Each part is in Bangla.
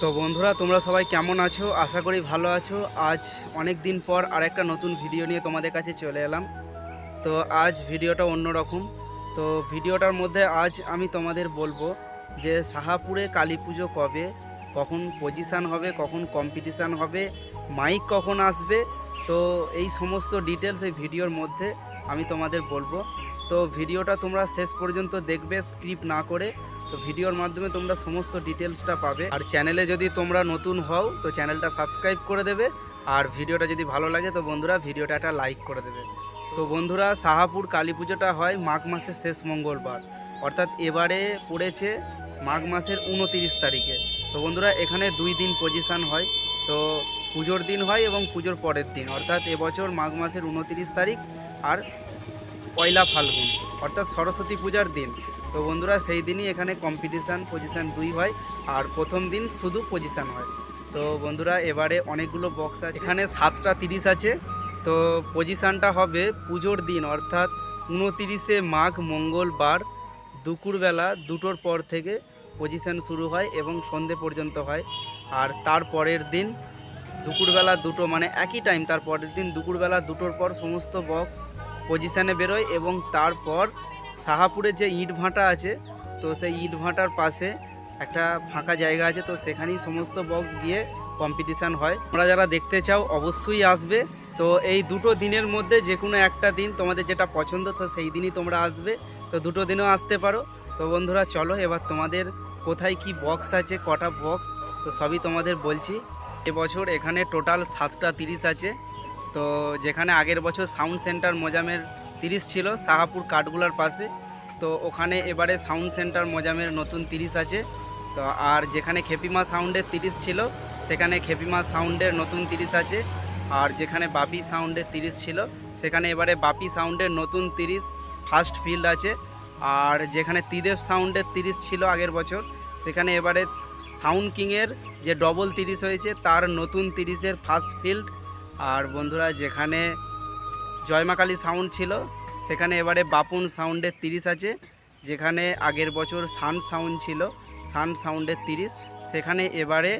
তো বন্ধুরা, তোমরা সবাই কেমন আছো? আশা করি ভালো আছো। আজ অনেক দিন পর আরেকটা নতুন ভিডিও নিয়ে তোমাদের কাছে চলে এলাম। তো আজ ভিডিওটা অন্যরকম। তো ভিডিওটার মধ্যে আজ আমি তোমাদের বলব যে সাহাপুরে কালী পুজো কবে, কখন পজিশান হবে, কখন কম্পিটিশান হবে মাইক কখন আসবে, তো এই সমস্ত ডিটেলস এই ভিডিওর মধ্যে আমি তোমাদের বলব। তো ভিডিওটা তোমরা শেষ পর্যন্ত দেখবে স্ক্রিপ্ট না করে। তো ভিডিওর মাধ্যমে তোমরা সমস্ত ডিটেলসটা পাবে। আর চ্যানেলে যদি তোমরা নতুন হও, তো চ্যানেলটা সাবস্ক্রাইব করে দেবে। আর ভিডিওটা যদি ভালো লাগে, তো বন্ধুরা ভিডিওটা একটা লাইক করে দেবে। তো বন্ধুরা সাহাপুর কালী পুজোটা হয় মাঘ মাসের শেষ মঙ্গলবার। অর্থাৎ এবারে পড়েছে মাঘ মাসের উনতিরিশ তারিখে। তো বন্ধুরা, এখানে দুই দিন পজিশান হয়। তো পুজোর দিন হয় এবং পুজোর পরের দিন। অর্থাৎ এবছর মাঘ মাসের উনতিরিশ তারিখ আর পয়লা ফাল্গুন, অর্থাৎ সরস্বতী পূজার দিন। তো বন্ধুরা, সেই দিনই এখানে কম্পিটিশান পজিশান দুই হয় আর প্রথম দিন শুধু পজিশান হয়। তো বন্ধুরা, এবারে অনেকগুলো বক্স আছে। এখানে সাতটা তিরিশ আছে। তো পজিশানটা হবে পুজোর দিন, অর্থাৎ উনতিরিশে মাঘ, মঙ্গলবার দুপুরবেলা দুটোর পর থেকে পজিশান শুরু হয় এবং সন্ধে পর্যন্ত হয়। আর তার পরের দিন দুপুরবেলা দুটো মানে একই টাইম তার পরের দিন দুপুরবেলা দুটোর পর সমস্ত বক্স পজিশানে বেরোয় এবং তারপর সাহাপুরের যে ইট ভাঁটা আছে, তো সেই ইট ভাঁটার পাশে একটা ফাঁকা জায়গা আছে, তো সেখানেই সমস্ত বক্স গিয়ে কম্পিটিশান হয়। তোমরা যারা দেখতে চাও, অবশ্যই আসবে। তো এই দুটো দিনের মধ্যে যে কোনো একটা দিন তোমাদের যেটা পছন্দ, তো সেই দিনই তোমরা আসবে। তো দুটো দিনও আসতে পারো। তো বন্ধুরা, চলো এবার তোমাদের কোথায় কি বক্স আছে, কটা বক্স তো সবই তোমাদের বলছি। এবছর এখানে টোটাল সাতটা তিরিশ আছে। তো যেখানে আগের বছর সাউন্ড সেন্টার মোজামের তিরিশ ছিল সাহাপুর কাঠগুলার পাশে। তো ওখানে এবারে সাউন্ড সেন্টার মোজামের নতুন তিরিশ আছে। তো আর যেখানে খেপিমা সাউন্ডের তিরিশ ছিল, সেখানে খেপিমা সাউন্ডের নতুন তিরিশ আছে। আর যেখানে বাপি সাউন্ডের তিরিশ ছিল, সেখানে এবারে বাপি সাউন্ডের নতুন তিরিশ ফার্স্ট ফিল্ড আছে। আর যেখানে তিদেব সাউন্ডের তিরিশ ছিল আগের বছর, সেখানে এবারে সাউন্ড কিংয়ের যে ডবল তিরিশ হয়েছে, তার নতুন তিরিশের ফার্স্ট ফিল্ড আর বন্ধুরা, যেখানে জয়মাকালী সাউন্ড ছিল। সেখানে এবারে বাপুন সাউন্ডের তিরিশ আছে। যেখানে আগের বছর সান সাউন্ড ছিল, সান সাউন্ডের তিরিশ। সেখানে এবারে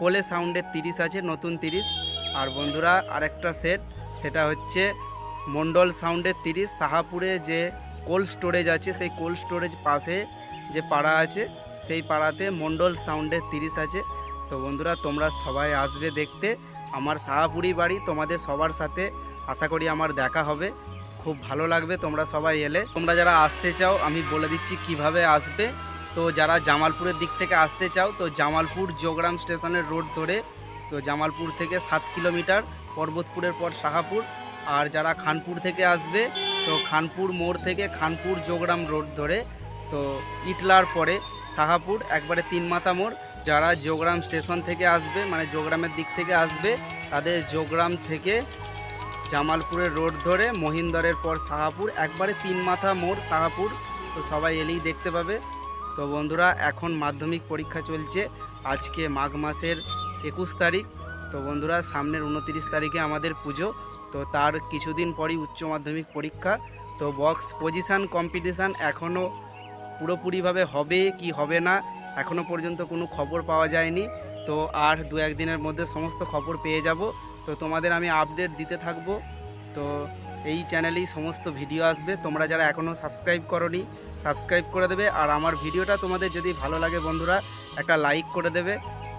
কোলে সাউন্ডের তিরিশ আছে, নতুন তিরিশ। আর বন্ধুরা, আরেকটা সেট সেটা হচ্ছে মন্ডল সাউন্ডের তিরিশ। সাহাপুরে যে কোল্ড স্টোরেজ আছে, সেই কোল্ড স্টোরেজ পাশে যে পাড়া আছে, সেই পাড়াতে মন্ডল সাউন্ডের তিরিশ আছে। তো বন্ধুরা, তোমরা সবাই আসবে দেখতে। আমার সাহাপুরি বাড়ি, তোমাদের সবার সাথে আশা করি আমার দেখা হবে। খুব ভালো লাগবে তোমরা সবাই এলে। তোমরা যারা আসতে চাও, আমি বলে দিচ্ছি কীভাবে আসবে। তো যারা জামালপুরের দিক থেকে আসতে চাও, তো জামালপুর যোগরাম স্টেশনের রোড ধরে, তো জামালপুর থেকে সাত কিলোমিটার, পর্বতপুরের পর শাহাপুর। আর যারা খানপুর থেকে আসবে, তো খানপুর মোড় থেকে খানপুর যোগরাম রোড ধরে, তো ইটলার পরে শাহাপুর, একবারে তিন মাথা মোড়। যারা যোগরাম স্টেশন থেকে আসবে মানে যোগরামের দিক থেকে আসবে, তাদের যোগরাম থেকে জামালপুরের রোড ধরে মহিন্দরের পর সাহাপুর, একবারে তিন মাথা মোড় সাহাপুর। তো সবাই এলেই দেখতে পাবে। তো বন্ধুরা, এখন মাধ্যমিক পরীক্ষা চলছে আজকে মাঘ মাসের একুশ তারিখ। তো বন্ধুরা, সামনের উনতিরিশ তারিখে আমাদের পুজো। তো তার কিছুদিন পরই উচ্চ মাধ্যমিক পরীক্ষা। তো বক্স পজিশান কম্পিটিশান এখনও পুরোপুরিভাবে হবে কি হবে না এখনও পর্যন্ত কোনো খবর পাওয়া যায়নি। তো আর দু একদিনের মধ্যে সমস্ত খবর পেয়ে যাব। তো তোমাদের আমি আপডেট দিতে থাকব। তো এই চ্যানেলেই সমস্ত ভিডিও আসবে। তোমরা যারা এখনও সাবস্ক্রাইব করনি সাবস্ক্রাইব করে দেবে। আর আমার ভিডিওটা তোমাদের যদি ভালো লাগে বন্ধুরা, একটা লাইক করে দেবে।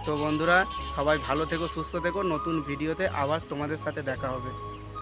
তো বন্ধুরা, সবাই ভালো থেকো, সুস্থ থেকো। নতুন ভিডিওতে আবার তোমাদের সাথে দেখা হবে।